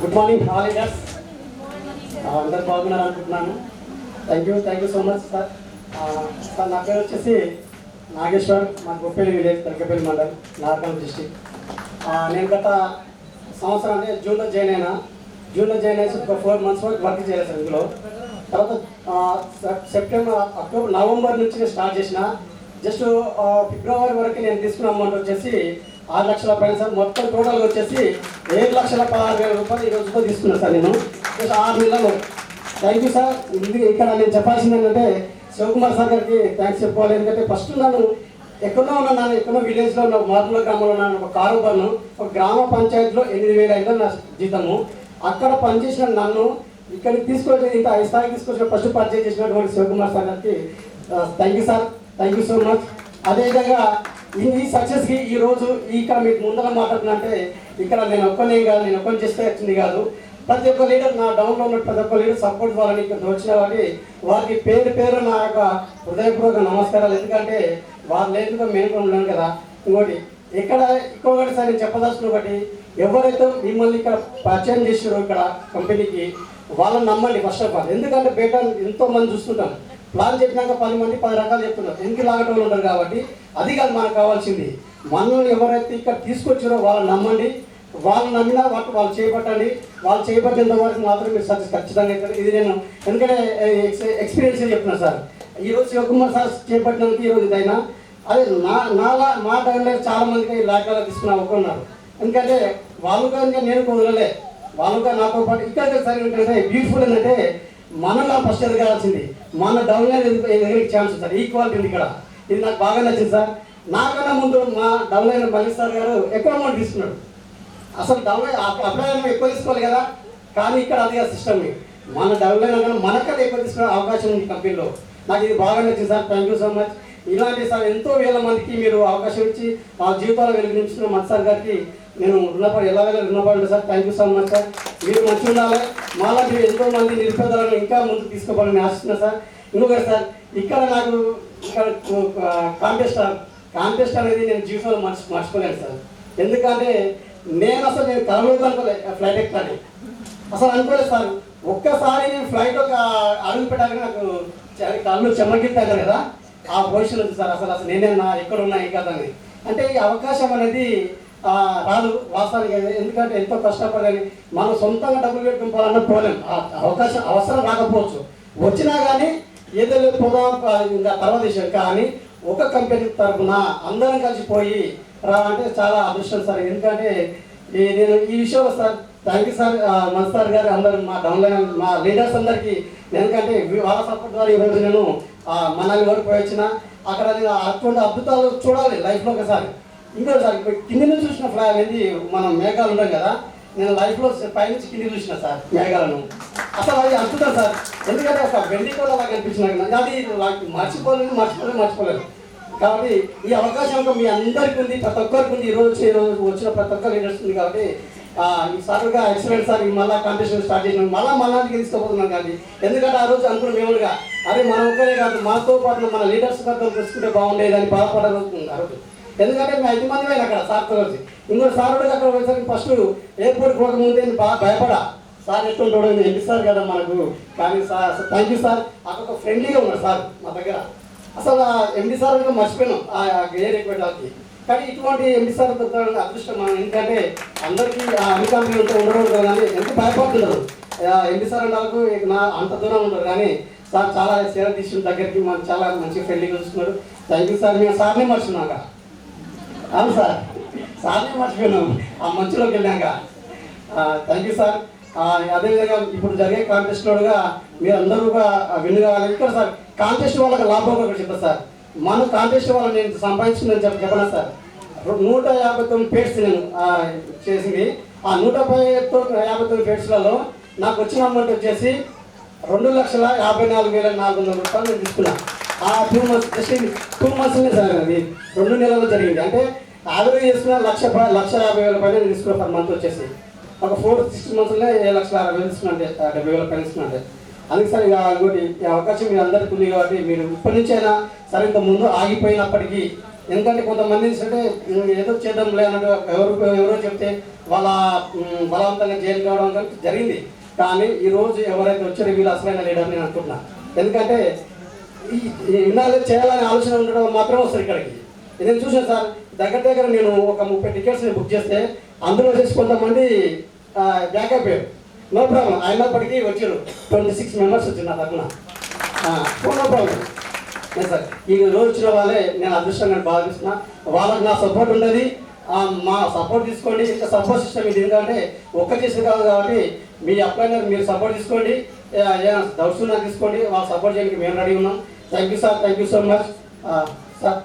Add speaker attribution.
Speaker 1: Good morning all leaders అందరు బాగున్నారు అనుకుంటున్నాను. Thank you thank you so much sir sir నా పేరు వచ్చేసి నాగేశ్వర్ మా Goppeli village Tarakapalli mandal నార్కల్ district uh, నేను గత సంవత్సరం అంటే జూన్లో జాయిన్ అయినా. జూన్లో జాయిన్ అయ్యి ఒక ఫోర్ మంత్స్ వరకు వర్క్ చేయలేదు సార్ ఇందులో. తర్వాత సెప్టెంబర్ అక్టోబర్ నవంబర్ నుంచి స్టార్ట్ చేసిన. జస్ట్ ఫిబ్రవరి వరకు నేను తీసుకున్న అమౌంట్ వచ్చేసి ఆరు లక్షల పైన సార్ మొత్తం టోటల్ వచ్చేసి ఏడు లక్షల పదహారు వేల రూపాయలు ఈ రోజుతో తీసుకున్నాను సార్ నేను. ఆరు నెలలు. థ్యాంక్ యూ సార్ ఇది ఇక్కడ నేను చెప్పాల్సింది ఏంటంటే శివకుమార్ సార్ గారికి థ్యాంక్స్ చెప్పుకోవాలి. ఎందుకంటే ఫస్ట్ నన్ను ఎక్కడో ఉన్నాను ఎక్కడో విలేజ్లో ఉన్న మార్పుల గ్రామంలో ఉన్నాను ఒక కారు పన్ను ఒక గ్రామ పంచాయతీలో ఎనిమిది వేల ఐదు నా జీతము. అక్కడ పనిచేసిన నన్ను ఇక్కడికి తీసుకొచ్చి ఇంత ఐదు స్థాయికి తీసుకొచ్చిన ఫస్ట్ పరిచయం చేసినటువంటి శివకుమార్ సార్ గారికి thank you sir thank you so much అదేవిధంగా ఈ సక్సెస్కి ఈ రోజు ఇక్కడ మీకు ముందర మాట్లాడుతుందంటే ఇక్కడ నేను ఒక్కనే కాదు నేను ఒక్కని చేస్తే వచ్చింది కాదు. ప్రతి ఒక్క లీడర్ నా డౌన్లో ఉన్న ప్రతి ఒక్క లీడర్ సపోర్ట్ వాళ్ళని ఇక్కడ వచ్చిన వారికి వారికి పేరు పేరు నా యొక్క హృదయపూర్వక నమస్కారాలు. ఎందుకంటే వారు లేకుండా మేము కూడా ఉన్నాను కదా. ఇంకోటి ఇక్కడ ఇంకొకటి సార్ నేను చెప్పదలుచుకున్న ఒకటి ఎవరైతే మిమ్మల్ని ఇక్కడ పరిచయం చేసారో ఇక్కడ కంపెనీకి వాళ్ళని నమ్మండి ఫస్ట్ ఆఫ్ ఆల్ ఎందుకంటే బయట ఎంతో మంది చూస్తుంటాం ప్లాన్ చెప్పినాక పది మంది పది రకాలు చెప్తున్నారు. ఎందుకు లాగటోళ్ళు ఉంటారు కాబట్టి? అది కాదు మనకు కావాల్సింది. మనల్ని ఎవరైతే ఇక్కడ తీసుకొచ్చారో వాళ్ళని నమ్మండి. వాళ్ళు నమ్మినా వాటి వాళ్ళు చేపట్టండి. వాళ్ళు చేపట్టేంత వరకు మాత్రం మీరు సక్సెస్ ఖచ్చితంగా ఇది నేను ఎందుకంటే ఎక్స్పీరియన్స్ చెప్తున్నా సార్. ఈరోజు శివకుమార్ సార్ చేపట్టినందుకు ఈరోజు ఇదైనా అదే నా నాలా మా టైంలో చాలా మందికి లాకాలు తీసుకున్న ఒక ఎందుకంటే వాళ్ళు కానీ నేను కుదరలే వాళ్ళుగా నాతో పాటు ఇక్కడ సార్ ఏంటంటే బ్యూటిఫుల్ ఏంటంటే మనలో ఫస్ట్ ఎదగాల్సింది మన డౌన్ లైన్ ఎదిగే ఛాన్స్ సార్? ఈక్వాలిటీ ఉంది ఇక్కడ. ఇది నాకు బాగా నచ్చింది సార్. నాకన్నా ముందు మా డౌన్ లైన్ సార్ గారు ఎక్కువ అమౌంట్ తీసుకున్నాడు. అసలు డౌన్ లైన్ ఎక్కువ తీసుకోవాలి కదా. కానీ ఇక్కడ అది సిస్టమ్ మన డౌన్ లైన్ మనకది ఎక్కువ తీసుకునే అవకాశం ఉంది కంపెనీలో నాకు ఇది బాగా నచ్చింది sir. Thank you so much ఇలాంటి సార్ ఎంతో వేల మందికి మీరు అవకాశం ఇచ్చి ఆ జీవితాలు వెలిగించిన మత్ సార్ గారికి నేను రుణపడి ఎలా వెళ్ళి రుణపడి sir. Thank you so much sir మీరు మంచిగా ఉండాలి. మాలాంటి ఎంతో మంది నిరుపేదలను ఇంకా ముందుకు తీసుకోవాలని ఆశిస్తున్నా సార్. ఇంకొకటి సార్ ఇక్కడ నాకు ఇక్కడ కాంటెస్ట్ కాంటెస్ట్ అనేది నేను జీవితంలో మర్చి మర్చిపోలేను సార్. ఎందుకంటే నేను అసలు నేను కలవలేదు అనుకోలే ఫ్లైట్ ఎక్కాలి. అసలు అనుకోలేదు సార్. ఒక్కసారి నేను ఫ్లైట్ ఒక అడుగు పెట్టాలని నాకు కళ్ళు చెమ్మగిస్తాను కదా. ఆ పొజిషన్ ఉంది సార్. అసలు అసలు నేనేనా ఎక్కడ ఉన్నా ఇంకా కదా అని. అంటే ఈ అవకాశం అనేది రాదు వాస్తవానికి ఎందుకంటే ఎంతో కష్టపడాలి మనం సొంతంగా డబ్బులు పెట్టుకుని పోవాలన్నా పోలేం అవకాశం అవసరం రాకపోవచ్చు. వచ్చినా కానీ ఏదో లేదు పోదాం ఇంకా తర్వాత విషయం. కానీ ఒక కంపెనీ తరఫున అందరం కలిసిపోయి రా అంటే చాలా అదృష్టం సార్. ఎందుకంటే ఈ నేను ఈ విషయంలో సార్ థ్యాంక్ యూ సార్. మన సార్ గారు అందరు మా డౌన్లైన్ మా లీడర్స్ అందరికీ ఎందుకంటే వాళ్ళ సపోర్ట్ ద్వారా ఈరోజు నేను మనల్ని వరకు వచ్చిన. అక్కడ నేను అటువంటి అద్భుతాలు చూడాలి లైఫ్లో ఒకసారి. ఇంకోసారి ఇప్పుడు కింద నుంచి చూసిన ఫ్లా అనేది మనం మేఘాలు ఉంటాం కదా నేను లైఫ్లో పైనుంచి కింద చూసిన సార్ మేఘాలను. అసలు అది అద్భుతం సార్ ఎందుకంటే ఒక వెండి కూడా అలా కనిపించిన నాకు. అది మర్చిపోలేదు మర్చిపోలేదు మర్చిపోలేదు. కాబట్టి ఈ అవకాశం ఒక మీ అందరికీ ఉంది ప్రతి ఒక్కరికి ఉంది. ఈ రోజు వచ్చి- వచ్చిన ప్రతి ఒక్క లీడర్స్ ఉంది కాబట్టి ఈ సార్గా ఎక్సలెంట్ సార్ ఈ మళ్ళా కాంపిటీషన్ స్టార్ట్ చేసిన మళ్ళా మళ్ళాకి తీసుకోబోతున్నాం కానీ ఎందుకంటే ఆ రోజు అనుకున్న మేముగా అరే మన ఒక్కరే కాదు మాతో పాటు మన లీడర్స్ కథలు తెలుసుకుంటే బాగుండేదని అని బాధపడే ఆ రోజు. ఎందుకంటే మేము ఐదు మంది అక్కడ సార్ కలిసి ఇంకో సార్ కూడా అక్కడ పోయేసరికి ఫస్ట్ ఎయిర్పోర్ట్ పోకముందే నేను బాగా భయపడా. సార్ ఎట్లుంటాడు ఎంపీ సార్ కదా మనకు? కానీ సార్ థ్యాంక్ యూ సార్. అక్కడ ఫ్రెండ్లీగా ఉన్నాడు సార్ మా దగ్గర. అసలు ఎండి సార్ ఇంకా మర్చిపోయినాం ఆ గేర్ ఎక్కువడానికి కానీ ఇటువంటి ఎండి సార్ దొరకడం అదృష్టం మనం ఎందుకంటే అందరికీ ఆ అధికారులు ఉండడం కానీ ఎంత భయపడుతున్నారు? ఎండి సార్ నాకు నా అంత దూరం ఉండరు కానీ సార్ చాలా సేవ తీసుకున్న దగ్గరికి మనం చాలా మంచిగా ఫ్రెండ్లీగా చూస్తున్నారు థ్యాంక్ యూ సార్. మేము సార్నే అక్కడ. అవును సార్. సార్నే మర్చిపోయినాం. ఆ మంచులోకి వెళ్ళాక. థ్యాంక్ యూ సార్ అదేవిధంగా ఇప్పుడు జరిగే కాంటెస్ట్లోగా మీరు అందరూ విన్ కావాలి. ఇక్కడ సార్ కాంటెస్ట్ వాళ్ళకి లాభం కూడా చెప్తా సార్. మన కాంటెస్ట్ వాళ్ళని నేను సంపాదించిందని చెప్ప చెప్పనా సార్? నూట యాభై తొమ్మిది పేడ్స్ నేను చేసింది ఆ నూట యాభై తొమ్మిది యాభై తొమ్మిది పేడ్స్లలో నాకు వచ్చిన అమౌంట్ వచ్చేసి రెండు లక్షల యాభై నాలుగు వేల నాలుగు వందల రూపాయలు నేను తీసుకున్నా. ఆ టూ మంత్స్ జస్ట్ టూ మంత్స్నే సార్ అది. రెండు నెలల్లో జరిగింది. అంటే యావరేజ్ చేసుకున్న లక్ష లక్ష యాభై వేల పైన నేను తీసుకున్నా పర్ మంత్ వచ్చేసి ఒక ఫోర్ సిక్స్ మంత్స్లో ఏ లక్షల అరవై వేలు తీసుకున్నా డెబ్బై వేల పైన తీసుకున్నా అందుకే సార్ ఇక ఇంకోటి ఈ అవకాశం మీరు అందరికీ ఉంది కాబట్టి మీరు ఇప్పటి నుంచైనా సరే ఇంత ముందు ఆగిపోయినప్పటికీ ఎందుకంటే కొంతమంది అంటే ఏదో చేద్దాంలే అన్నట్టు ఎవరు ఎవరో చెప్తే వాళ్ళ బలవంతంగా జైలు కావడం జరిగింది. కానీ ఈ రోజు ఎవరైతే వచ్చారో వీళ్ళు అసలైన లీడర్ నేను అనుకుంటున్నా. ఎందుకంటే ఈ- ఈ ఇన్నాళ్ళు చేయాలనే ఆలోచన ఉండడం మాత్రం వస్తారు ఇక్కడికి. నేను చూసాను సార్ దగ్గర దగ్గర నేను ఒక ముప్పై టికెట్స్ బుక్ చేస్తే అందులో చేసి కొంతమంది బ్యాక్ అయిపోయారు. నో ప్రాబ్లం అయినప్పటికీ వచ్చారు. ట్వంటీ సిక్స్ మెంబర్స్ వచ్చారు నా తరఫున. నో ప్రాబ్లం సార్ ఈ రోజు వచ్చిన వాళ్ళే నేను అదృష్టంగా భావిస్తున్నా వాళ్ళకి నా సపోర్ట్ ఉండదు మా సపోర్ట్ తీసుకోండి. ఇంకా సపోర్ట్ సిస్టమ్ ఇది ఎందుకంటే ఒక్క చేసి కాదు కాబట్టి మీ అప్లైనర్ మీరు సపోర్ట్ తీసుకోండి. ఏమైనా డౌట్స్ ఉన్నా తీసుకోండి. వాళ్ళు సపోర్ట్ చేయడానికి మేము రెడీ ఉన్నాం. Thank you sir thank you so much sir